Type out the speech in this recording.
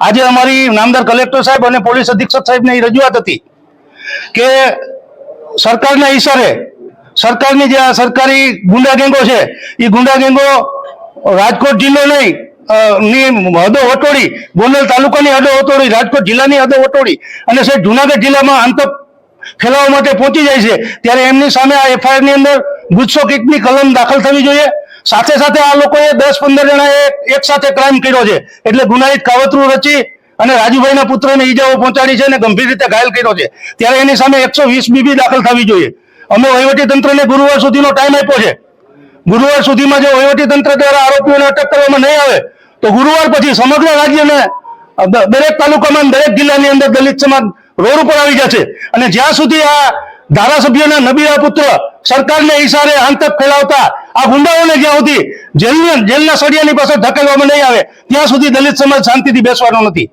આજે અમારી નામદાર કલેક્ટર સાહેબ અને પોલીસ અધિક્ષક સાહેબની રજૂઆત હતી કે સરકારના ઈશારે સરકારની જે આ સરકારી ગુંડા ગેંગો છે એ ગુંડા ગેંગો રાજકોટ જિલ્લો નહીં ની હદો વટોડી ગોંડલ તાલુકાની હદો વટોડી રાજકોટ જિલ્લાની હદો વટોડી અને સાહેબ જુનાગઢ જિલ્લામાં અંત ફેલાવવા માટે પહોંચી જાય છે, ત્યારે એમની સામે આ એફઆઈઆરની અંદર ગુસ્સો કિટની કલમ દાખલ થવી જોઈએ સાથે સાથે આ લોકોએ દસ પંદર જણાએ એક સાથે ક્રાઇમ કર્યો છે. એટલે ગુનાહિત કાવતરું રચી અને રાજુભાઈના પુત્રને ઈજાઓ પહોંચાડી છે અને ગંભીર રીતે ઘાયલ કર્યો છે. ત્યારે એની સામે એકસો વીસ બીબી દાખલ થવી જોઈએ. અમે વહીવટી તંત્રને ગુરુવાર સુધીનો ટાઈમ આપ્યો છે. ગુરુવાર સુધીમાં જો વહીવટી તંત્ર દ્વારા આરોપીઓને અટક કરવામાં નહીં આવે, તો ગુરુવાર પછી સમગ્ર રાજ્યને દરેક તાલુકામાં દરેક જિલ્લાની અંદર દલિત સમાજ રોડ ઉપર આવી જશે. અને જ્યાં સુધી આ ધારાસભ્યના નબીરા પુત્ર સરકારને ઈશારે આંતક ફેલાવતા આ ગુંડાઓને જ્યાં સુધી જેલ જેલના સળિયાની પાસે ધકેલવામાં નહીં આવે, ત્યાં સુધી દલિત સમાજ શાંતિથી બેસવાનો નથી.